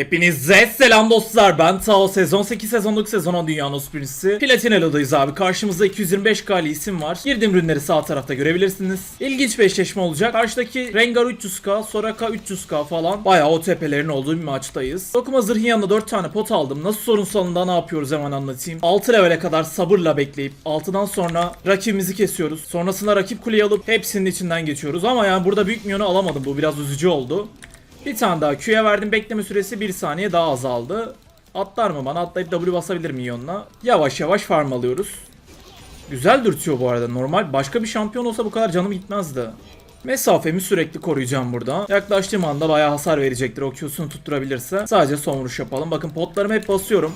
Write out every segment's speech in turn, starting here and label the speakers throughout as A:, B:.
A: Hepinize selam dostlar. Ben Tao. Sezon 8 sezonluk sezon 10 Dünya Nos birincisi. Platinalı'dayız abi. Karşımızda 225 kali isim var. Girdiğim ürünleri sağ tarafta görebilirsiniz. İlginç bir eşleşme olacak. Karşıdaki Rengar 300k Soraka 300k falan. Bayağı o tepelerin olduğu bir maçtayız. Dokuma zırhın yanında 4 tane pot aldım. Nasıl sorun sonunda ne yapıyoruz hemen anlatayım. 6 levele kadar sabırla bekleyip 6'dan sonra rakibimizi kesiyoruz. Sonrasında rakip kuleyi alıp hepsinin içinden geçiyoruz. Ama yani burada büyük milyonu alamadım. Bu biraz üzücü oldu bir tane daha Q'ya verdim. Bekleme süresi 1 saniye daha azaldı. Atlar mı bana? Atlayıp W basabilir milyonla. Yavaş yavaş farm alıyoruz. Güzel dürtüyor bu arada. Normal başka bir şampiyon olsa bu kadar canım gitmezdi. Mesafemi sürekli koruyacağım burada. Yaklaştığım anda bayağı hasar verecektir o Q'sunu tutturabilirse. Sadece son vuruş yapalım. Bakın potlarımı hep basıyorum.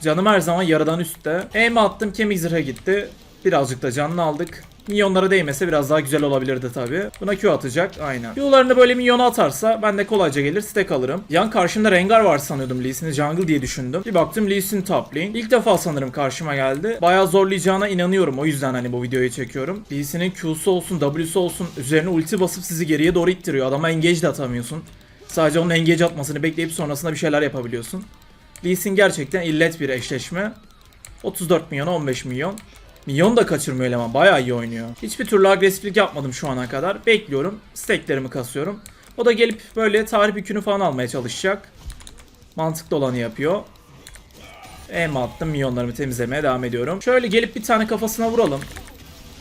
A: Canım her zaman yarıdan üstte. Aim attım kemik zırha gitti. Birazcık da canını aldık. Milyonlara değmese biraz daha güzel olabilirdi tabi. Buna Q atacak aynen. Q'larını böyle milyona atarsa ben de kolayca gelir stack alırım. Yan karşımda Rengar var sanıyordum Lee Sin'i jungle diye düşündüm. Bir baktım Lee Sin top lane. İlk defa sanırım karşıma geldi. Bayağı zorlayacağına inanıyorum o yüzden hani bu videoyu çekiyorum. Lee Sin'in Q'su olsun W'su olsun üzerine ulti basıp sizi geriye doğru ittiriyor. Adama engage de atamıyorsun. Sadece onun engage atmasını bekleyip sonrasında bir şeyler yapabiliyorsun. Lee Sin gerçekten illet bir eşleşme. 34 milyon 15 milyon. Milyon da kaçırmıyor eleman. Bayağı iyi oynuyor. Hiçbir türlü agresiflik yapmadım şu ana kadar. Bekliyorum. Stacklerimi kasıyorum. O da gelip böyle tarih yükünü falan almaya çalışacak. Mantıklı olanı yapıyor. Em attım. Milyonlarımı temizlemeye devam ediyorum. Şöyle gelip bir tane kafasına vuralım.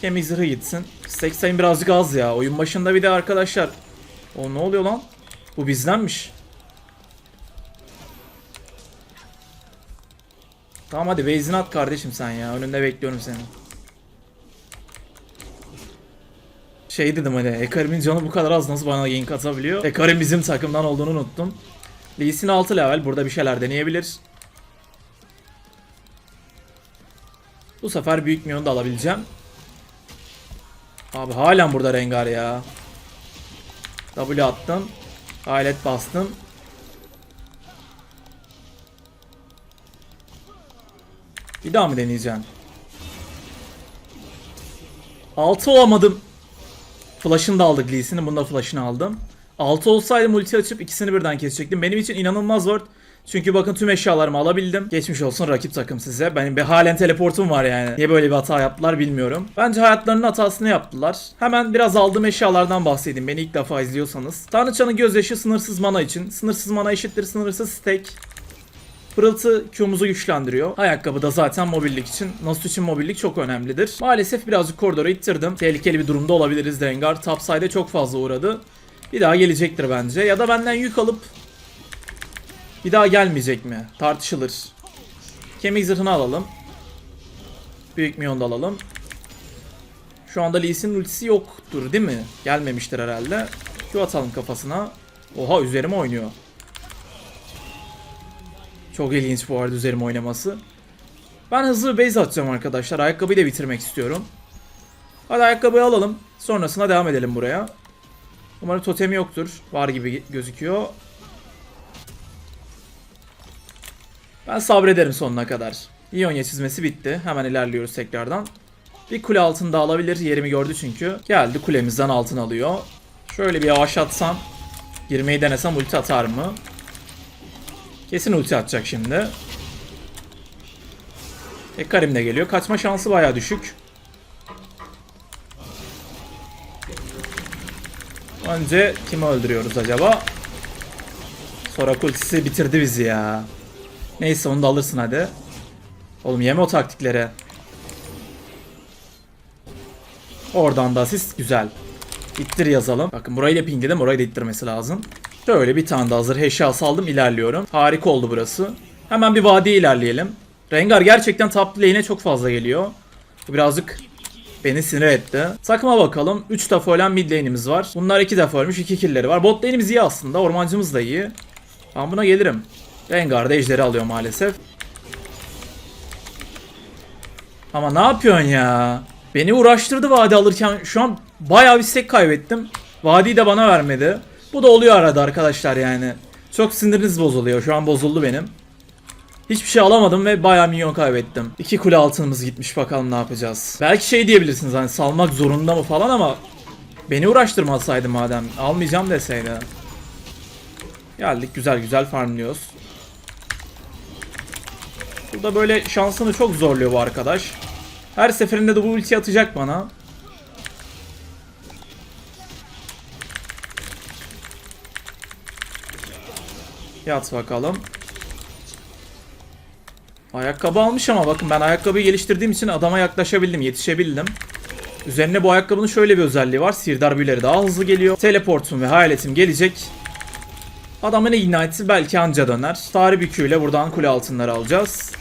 A: Kemik zırhı gitsin. Stack sayım birazcık az ya. Oyun başında bir de arkadaşlar. O ne oluyor lan? Bu bizdenmiş. Tamam hadi base'ini at kardeşim sen ya. Önünde bekliyorum seni. Şey dedim hadi Ekarim'in canı bu kadar az nasıl bana gank atabiliyor? Ekarim bizim takımdan olduğunu unuttum. Lee Sin 6 level burada bir şeyler deneyebilir. Bu sefer büyük milyon da alabileceğim. Abi halen burada Rengar ya. W attım. Alet bastım. Bir daha mı deneyeceğim? 6 olamadım. Flash'ını da aldık Lee. Bunda flash'ını aldım. 6 olsaydım ulti açıp ikisini birden kesecektim. Benim için inanılmaz word. Çünkü bakın tüm eşyalarımı alabildim. Geçmiş olsun rakip takım size. Benim bir halen teleportum var yani. Niye böyle bir hata yaptılar bilmiyorum. Bence hayatlarının hatasını yaptılar. Hemen biraz aldığım eşyalardan bahsedeyim. Beni ilk defa izliyorsanız. Tanrıçanın gözyaşı sınırsız mana için. Sınırsız mana eşittir sınırsız stack. Pırıltı Q'muzu güçlendiriyor. Ayakkabı da zaten mobillik için. Nasus için mobillik çok önemlidir. Maalesef birazcık koridora ittirdim. Tehlikeli bir durumda olabiliriz Rengar. Topside'e çok fazla uğradı. Bir daha gelecektir bence. Ya da benden yük alıp bir daha gelmeyecek mi? Tartışılır. Kemik zırhını alalım. Büyük da alalım. Şu anda Lee Sin'in ultisi yoktur değil mi? Gelmemiştir herhalde. Q atalım kafasına. Oha üzerime oynuyor. Çok ilginç bu arada üzerime oynaması. Ben hızlı base atacağım arkadaşlar. Ayakkabıyı da bitirmek istiyorum. Hadi ayakkabıyı alalım. Sonrasında devam edelim buraya. Umarım totemi yoktur. Var gibi gözüküyor. Ben sabrederim sonuna kadar. İonya çizmesi bitti. Hemen ilerliyoruz tekrardan. Bir kule altında alabilir. Yerimi gördü çünkü. Geldi kulemizden altın alıyor. Şöyle bir yavaşlatsam. Girmeyi denesem ulti atar mı? Kesin ulti atacak şimdi. Ekarim de geliyor. Kaçma şansı baya düşük. Önce kimi öldürüyoruz acaba? Sorak ultisi bitirdi bizi ya. Neyse onu da alırsın hadi. Oğlum yeme o taktiklere. Oradan da asist güzel. İttir yazalım. Bakın burayı da pingledim. Orayı da ittirmesi lazım. Şöyle bir tane daha hazır heşya saldım ilerliyorum. Harika oldu burası. Hemen bir vadiye ilerleyelim. Rengar gerçekten top lane'e çok fazla geliyor. Bu birazcık beni sinir etti. Takıma bakalım. 3 defa ölen mid lane'imiz var. Bunlar 2 defa ölmüş. 2 kill'leri var. Bot lane'imiz iyi aslında. Ormancımız da iyi. Ben buna gelirim. Rengar da ejderi alıyor maalesef. Ama ne yapıyorsun ya? Beni uğraştırdı vadi alırken şu an bayağı bir stack kaybettim. Vadiyi de bana vermedi. Bu da oluyor arada arkadaşlar yani. Çok siniriniz bozuluyor. Şu an bozuldu benim. Hiçbir şey alamadım ve bayağı milyon kaybettim. İki kule altınımız gitmiş bakalım ne yapacağız. Belki şey diyebilirsiniz hani salmak zorunda mı falan ama beni uğraştırmasaydı madem almayacağım deseydi. Geldik güzel güzel farmlıyoruz. Burada böyle şansını çok zorluyor bu arkadaş. Her seferinde de bu ulti atacak bana. Yat bakalım. Ayakkabı almış ama bakın ben ayakkabıyı geliştirdiğim için adama yaklaşabildim, yetişebildim. Üzerine bu ayakkabının şöyle bir özelliği var. Sihirdar büyüleri daha hızlı geliyor. Teleportum ve hayaletim gelecek. Adamın ignite'i belki anca döner. Tarih büküyle buradan kule altınları alacağız.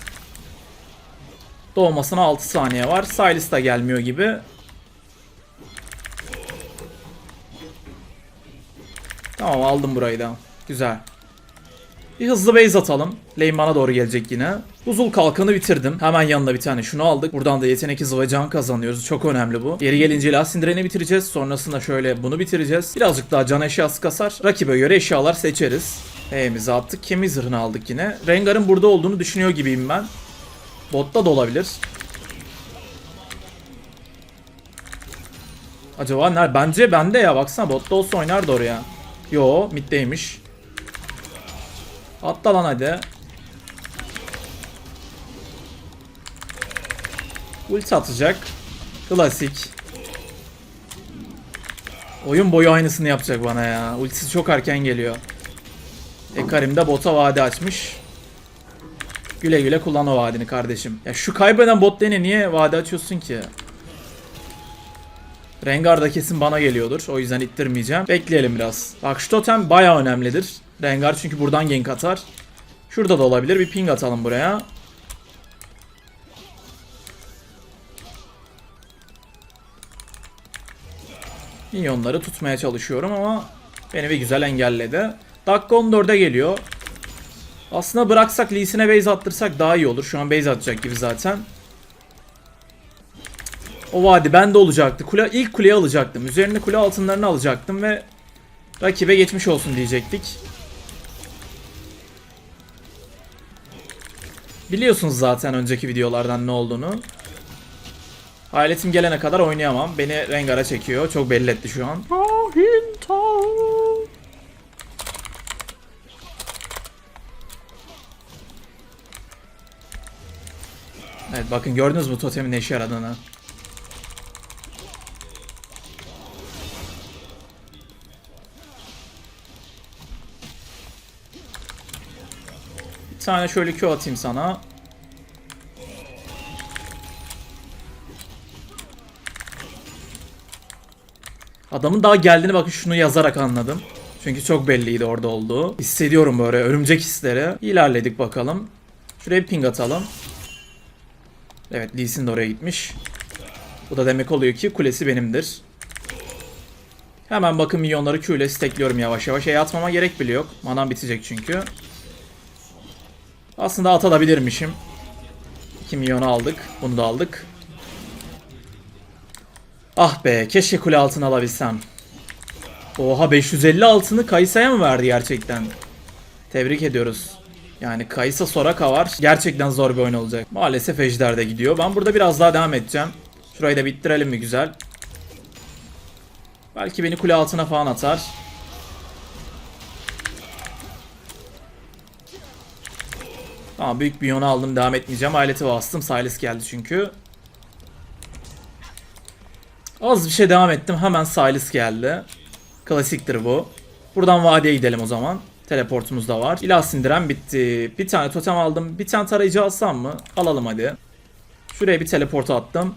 A: Doğmasına 6 saniye var. Silas da gelmiyor gibi. Tamam aldım burayı da. Güzel. Bir hızlı base atalım. Lane bana doğru gelecek yine. Buzul kalkanı bitirdim. Hemen yanına bir tane şunu aldık. Buradan da yetenek hızı ve can kazanıyoruz. Çok önemli bu. Geri gelince Lasindiren'i bitireceğiz. Sonrasında şöyle bunu bitireceğiz. Birazcık daha can eşyası kasar. Rakibe göre eşyalar seçeriz. H'mizi attık. Kemiği zırhını aldık yine. Rengar'ın burada olduğunu düşünüyor gibiyim ben. Botta da olabilir. Acaba nerede? Bence bende ya. Baksana botta olsa oynardı oraya. Yo middeymiş. Atla lan hadi. Ulti atacak. Klasik. Oyun boyu aynısını yapacak bana ya. Ultisi çok erken geliyor. Ekarim de bota vade açmış. Güle güle kullan o vadini kardeşim. Ya şu kaybeden bot lane'e niye vade açıyorsun ki? Rengar da kesin bana geliyordur. O yüzden ittirmeyeceğim. Bekleyelim biraz. Bak şu totem baya önemlidir. Rengar çünkü buradan gank atar. Şurada da olabilir. Bir ping atalım buraya. Minyonları tutmaya çalışıyorum ama beni bir güzel engelledi. Dakika 14'e geliyor. Aslında bıraksak Lee'sine base attırsak daha iyi olur. Şu an base atacak gibi zaten. O vadi bende olacaktı. Kule, ilk kuleyi alacaktım. Üzerine kule altınlarını alacaktım ve rakibe geçmiş olsun diyecektik. Biliyorsunuz zaten önceki videolardan ne olduğunu. Hayaletim gelene kadar oynayamam. Beni Rengar'a çekiyor. Çok belli etti şu an. Evet bakın gördünüz mü totemin ne işe yaradığını. Tane şöyle Q atayım sana. Adamın daha geldiğini bakın şunu yazarak anladım. Çünkü çok belliydi orada olduğu. Hissediyorum böyle örümcek hisleri. İlerledik bakalım. Şuraya bir ping atalım. Evet Lee Sin de oraya gitmiş. Bu da demek oluyor ki kulesi benimdir. Hemen bakın milyonları Q ile stekliyorum yavaş yavaş. E atmama gerek bile yok. Manam bitecek çünkü. Aslında atabilirmişim. 2 milyonu aldık. Bunu da aldık. Ah be keşke kule altını alabilsem. Oha 550 altını Kayısa'ya mı verdi gerçekten? Tebrik ediyoruz. Yani Kayısa Soraka var. Gerçekten zor bir oyun olacak. Maalesef Ejder de gidiyor. Ben burada biraz daha devam edeceğim. Şurayı da bittirelim mi güzel. Belki beni kule altına falan atar. Tamam büyük bir yonu aldım devam etmeyeceğim. Aleti bastım. Silas geldi çünkü. Az bir şey devam ettim. Hemen Silas geldi. Klasiktir bu. Buradan vadiye gidelim o zaman. Teleportumuz da var. İlah sindiren bitti. Bir tane totem aldım. Bir tane tarayıcı alsam mı? Alalım hadi. Şuraya bir teleport attım.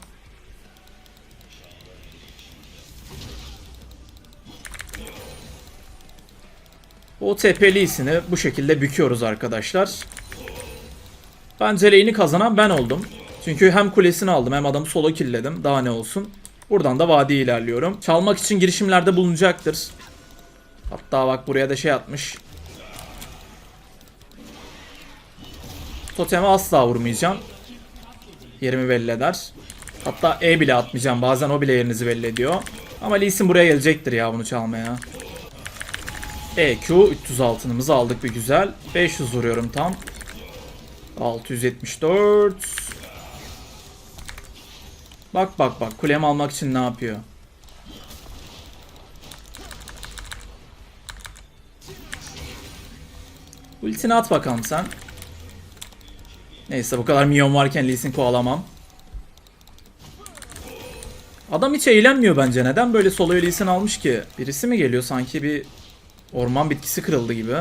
A: O TP'lisini bu şekilde büküyoruz arkadaşlar. Bence lane'i kazanan ben oldum. Çünkü hem kulesini aldım hem adamı solo killledim. Daha ne olsun. Buradan da vadiye ilerliyorum. Çalmak için girişimlerde bulunacaktır. Hatta bak buraya da şey atmış. Toteme asla vurmayacağım. Yerimi belli eder. Hatta E bile atmayacağım. Bazen o bile yerinizi belli ediyor. Ama Lee buraya gelecektir ya bunu çalmaya. EQ 300 altınımızı aldık bir güzel. 500 vuruyorum tam. 674. Bak bak bak kulemi almak için ne yapıyor? Ultini at bakalım sen. Neyse bu kadar minyon varken Lee Sin kovalamam. Adam hiç eğlenmiyor bence. Neden böyle solo'yu Lee almış ki? Birisi mi geliyor sanki bir orman bitkisi kırıldı gibi.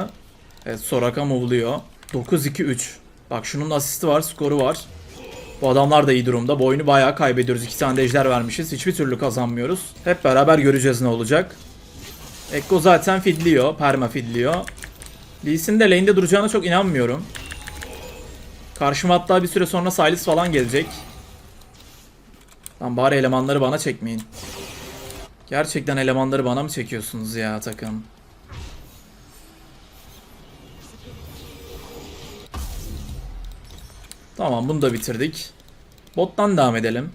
A: Evet Soraka movluyor. 9-2-3. Bak şunun asisti var, skoru var. Bu adamlar da iyi durumda. Bu oyunu bayağı kaybediyoruz. İki tane de ejder vermişiz. Hiçbir türlü kazanmıyoruz. Hep beraber göreceğiz ne olacak. Ekko zaten fidliyor. Perma fidliyor. Lee Sin de lane'de duracağına çok inanmıyorum. Karşıma hatta bir süre sonra Sylas falan gelecek. Lan bari elemanları bana çekmeyin. Gerçekten elemanları bana mı çekiyorsunuz ya takım? Tamam bunu da bitirdik. Bottan devam edelim.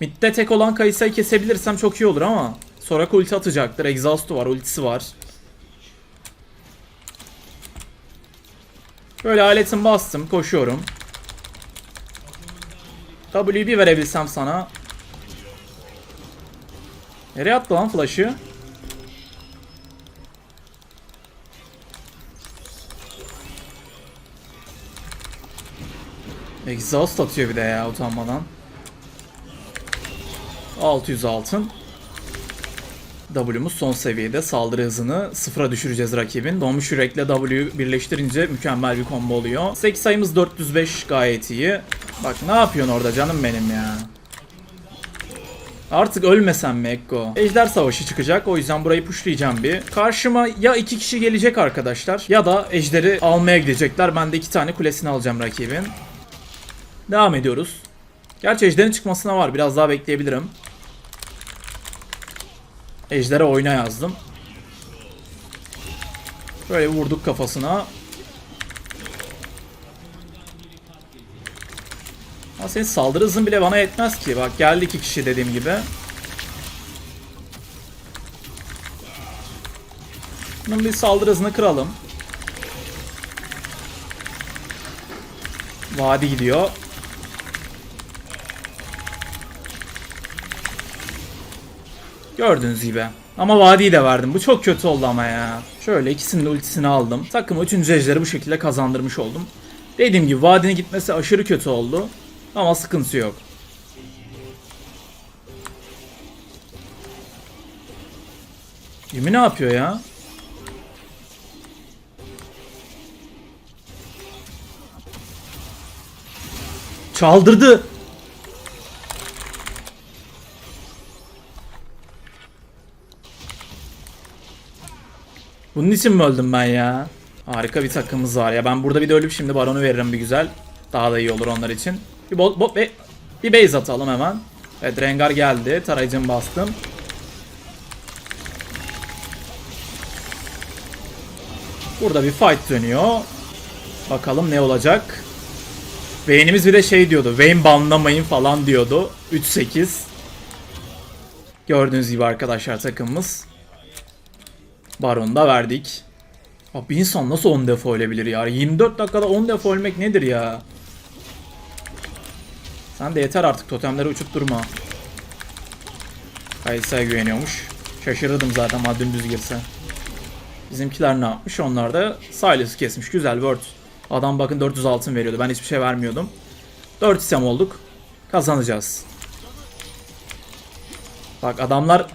A: Mid'de tek olan Kayısa'yı kesebilirsem çok iyi olur ama Soraka ulti atacaktır. Exhaust'u var, ultisi var. Böyle aletim bastım, koşuyorum. W'yi bir verebilsem sana. Nereye attı lan flash'ı? Exhaust atıyor bir de ya utanmadan. 600 altın. W'muz son seviyede. Saldırı hızını sıfıra düşüreceğiz rakibin. Donmuş yürekle W'yu birleştirince mükemmel bir combo oluyor. 8 sayımız 405 gayet iyi. Bak ne yapıyorsun orada canım benim ya. Artık ölmesem mi Ekko? Ejder savaşı çıkacak o yüzden burayı pushlayacağım bir. Karşıma ya iki kişi gelecek arkadaşlar ya da ejderi almaya gidecekler. Ben de iki tane kulesini alacağım rakibin. Devam ediyoruz. Gerçi ejderin çıkmasına var biraz daha bekleyebilirim. Ejder'e oyna yazdım. Böyle vurduk kafasına. Ama senin saldırı hızın bile bana yetmez ki. Bak geldi iki kişi dediğim gibi. Bunun bir saldırı hızını kıralım. Vadi gidiyor. Gördüğünüz gibi. Ama vadiyi de verdim. Bu çok kötü oldu ama ya. Şöyle ikisinin de ultisini aldım. Takımı 3. ejderi bu şekilde kazandırmış oldum. Dediğim gibi vadinin gitmesi aşırı kötü oldu. Ama sıkıntı yok. Yumi ne yapıyor ya? Çaldırdı. Bunun için mi öldüm ben ya? Harika bir takımımız var ya. Ben burada bir de ölüp şimdi baronu veririm bir güzel. Daha da iyi olur onlar için. Bir bot be, bir base atalım hemen. Evet Rengar geldi. Tarayıcımı bastım. Burada bir fight dönüyor. Bakalım ne olacak. Vayne'imiz bir de şey diyordu. Vayne banlamayın falan diyordu. 3-8. Gördüğünüz gibi arkadaşlar takımımız. Baron'u da verdik. Abi insan nasıl 10 defa ölebilir ya? 24 dakikada 10 defa ölmek nedir ya? Sen de yeter artık totemleri uçup durma. Kayısı'ya güveniyormuş. Şaşırırdım zaten ha dümdüz girse. Bizimkiler ne yapmış? Onlar da Silas'ı kesmiş. Güzel word. Adam bakın 400 altın veriyordu. Ben hiçbir şey vermiyordum. 4 istem olduk. Kazanacağız. Bak adamlar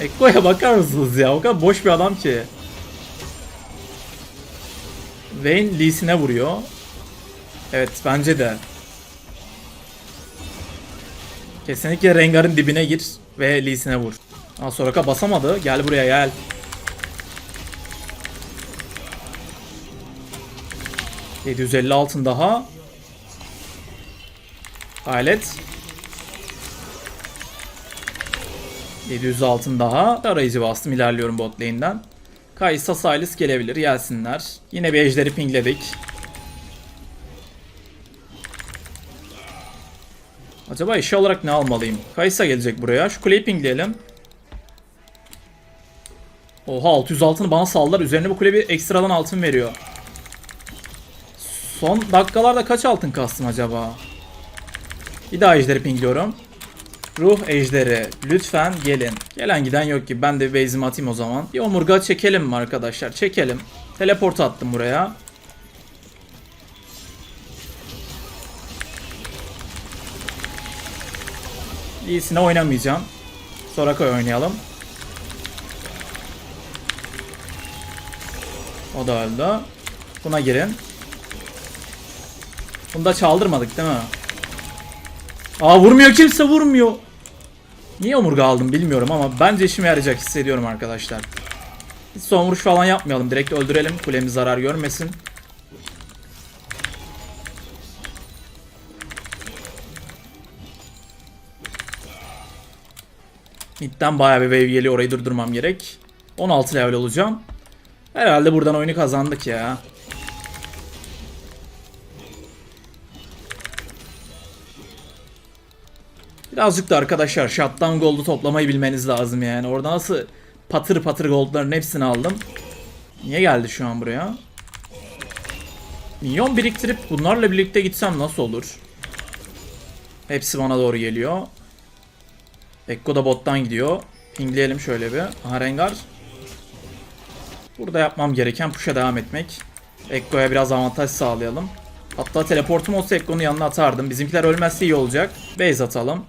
A: Ekko'ya bakar mısınız ya? O kadar boş bir adam ki. Vayne Lee Sin'e vuruyor. Evet bence de. Kesinlikle Rengar'ın dibine gir ve Lee Sin'e vur. Aa Soraka basamadı. Gel buraya gel. ...750 altın daha. Halet. 700 altın daha. Arayıcı bastım ilerliyorum bot lane'den. Kaysa Sylas gelebilir gelsinler. Yine bir ejderi pingledik. Acaba eşya olarak ne almalıyım? Kaysa gelecek buraya. Şu kuleyi pingleyelim. Oha 600 altını bana saldılar. Üzerine bu kule bir ekstradan altın veriyor. Son dakikalarda kaç altın kastım acaba? Bir daha ejderi pingliyorum. Ruh ejderi. Lütfen gelin. Gelen giden yok ki. Ben de base'imi atayım o zaman. Bir omurga çekelim mi arkadaşlar? Çekelim. Teleport attım buraya. Lee'sine oynamayacağım. sonra Sorakoy oynayalım. O da öldü. Buna girin. Bunu da çaldırmadık değil mi? Aa vurmuyor kimse vurmuyor. Niye omurga aldım bilmiyorum ama bence işime yarayacak hissediyorum arkadaşlar. Hiç son vuruş falan yapmayalım. Direkt öldürelim. Kulemiz zarar görmesin. Mid'den bayağı bir wave geliyor. Orayı durdurmam gerek. 16 level olacağım. Herhalde buradan oyunu kazandık ya. Birazcık da arkadaşlar shutdown gold'u toplamayı bilmeniz lazım yani. Orada nasıl patır patır gold'ların hepsini aldım. Niye geldi şu an buraya? Minyon biriktirip bunlarla birlikte gitsem nasıl olur? Hepsi bana doğru geliyor. Ekko da bottan gidiyor. Pingleyelim şöyle bir. Aha Rengar. Burada yapmam gereken push'a devam etmek. Ekko'ya biraz avantaj sağlayalım. Hatta teleportum olsa Ekko'nun yanına atardım. Bizimkiler ölmezse iyi olacak. Base atalım.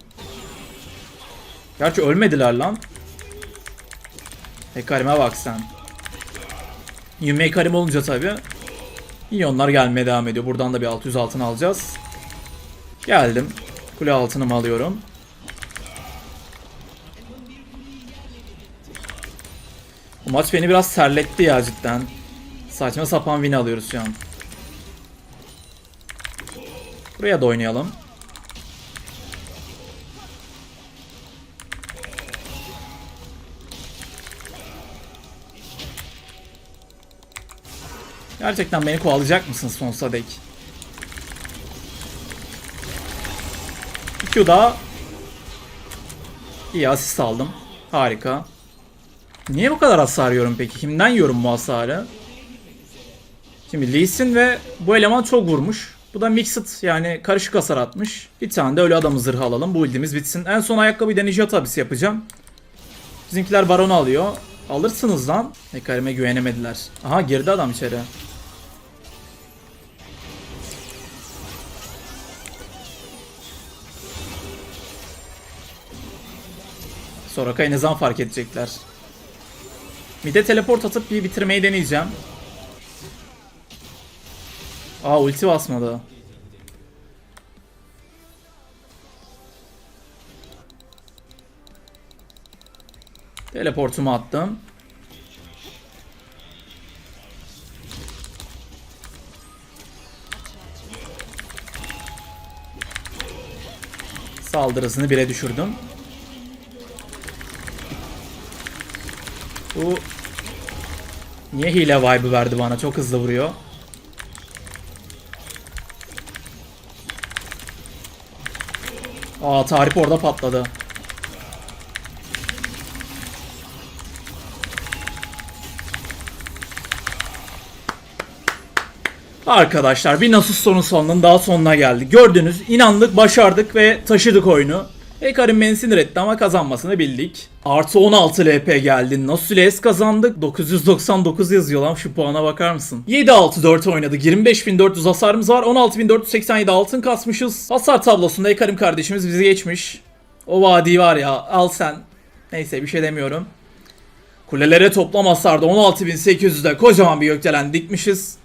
A: Gerçi ölmediler lan. Hekarim'e bak sen. Yume Hekarim olunca tabi. Milyonlar gelmeye devam ediyor. Buradan da bir 600 altın alacağız. Geldim. Kule altınımı alıyorum. Bu maç beni biraz serletti ya cidden. Saçma sapan win alıyoruz şu an. Buraya da oynayalım. Gerçekten beni kovalayacak mısın sonsuza dek? Q daha iyi asist aldım. Harika. Niye bu kadar hasar yiyorum peki? Kimden yiyorum bu hasarı? Şimdi Lee Sin ve bu eleman çok vurmuş. Bu da mixed yani karışık hasar atmış. Bir tane de ölü adamı zırhı alalım. Bu build'imiz bitsin. En son ayakkabıyı deneyeceği tabisi yapacağım. Bizimkiler baronu alıyor. Alırsınız lan. Hekarime güvenemediler. Aha girdi adam içeri. Soraka'yı ne zaman fark edecekler? Mide teleport atıp bir bitirmeyi deneyeceğim. Aa ulti basmadı. Teleportumu attım. Saldırısını bire düşürdüm. Bu niye hile vibe'ı verdi bana? Çok hızlı vuruyor. Aa tarif orada patladı. Arkadaşlar bir Nasus sorun sonunun daha sonuna geldik. Gördünüz inandık başardık ve taşıdık oyunu. Hekarim beni sinir etti ama kazanmasını bildik. Artı 16 LP geldi. Nasules kazandık. 999 yazıyor lan şu puana bakar mısın? 7-6-4 oynadık. 25.400 hasarımız var. 16.487 altın kasmışız. Hasar tablosunda Hekarim kardeşimiz bizi geçmiş. O vadi var ya al sen. Neyse bir şey demiyorum. Kulelere toplam hasarda 16.800'de kocaman bir gökdelen dikmişiz.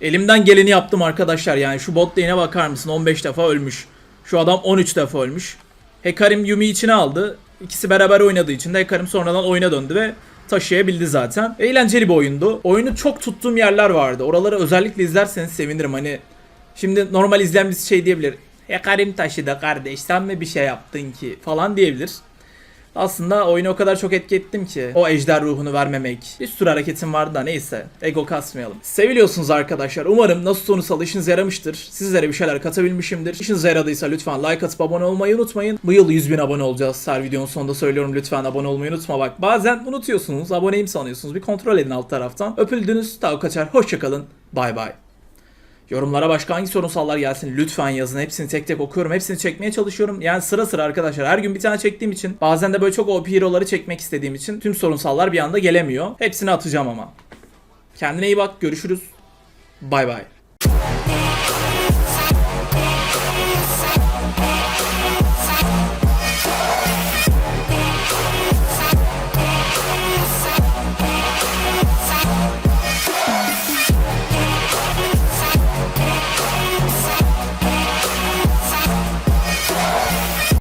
A: Elimden geleni yaptım arkadaşlar yani şu bot lane'e bakar mısın 15 defa ölmüş. Şu adam 13 defa ölmüş. Hekarim Yumi içine aldı. İkisi beraber oynadığı için de Hekarim sonradan oyuna döndü ve taşıyabildi zaten. Eğlenceli bir oyundu. Oyunu çok tuttuğum yerler vardı. Oraları özellikle izlerseniz sevinirim. Hani şimdi normal izleyen şey diyebilir. Hekarim taşıdı kardeş sen mi bir şey yaptın ki falan diyebilir. Aslında oyunu o kadar çok etki ettim ki o ejder ruhunu vermemek. Bir sürü hareketim vardı da neyse. Ego kasmayalım. Seviliyorsunuz arkadaşlar. Umarım nasıl sonuçsal işinize yaramıştır. Sizlere bir şeyler katabilmişimdir. İşinize yaradıysa lütfen like atıp abone olmayı unutmayın. Bu yıl 100 bin abone olacağız. Her videonun sonunda söylüyorum lütfen abone olmayı unutma bak. Bazen unutuyorsunuz. Aboneyim sanıyorsunuz. Bir kontrol edin alt taraftan. Öpüldünüz. Tav kaçar. Hoşçakalın. Bay bay. Yorumlara başka hangi sorunsallar gelsin lütfen yazın. Hepsini tek tek okuyorum. Hepsini çekmeye çalışıyorum. Yani sıra sıra arkadaşlar. Her gün bir tane çektiğim için bazen de böyle çok OP hero'ları çekmek istediğim için tüm sorunsallar bir anda gelemiyor. Hepsini atacağım ama. Kendine iyi bak. Görüşürüz. Bay bay.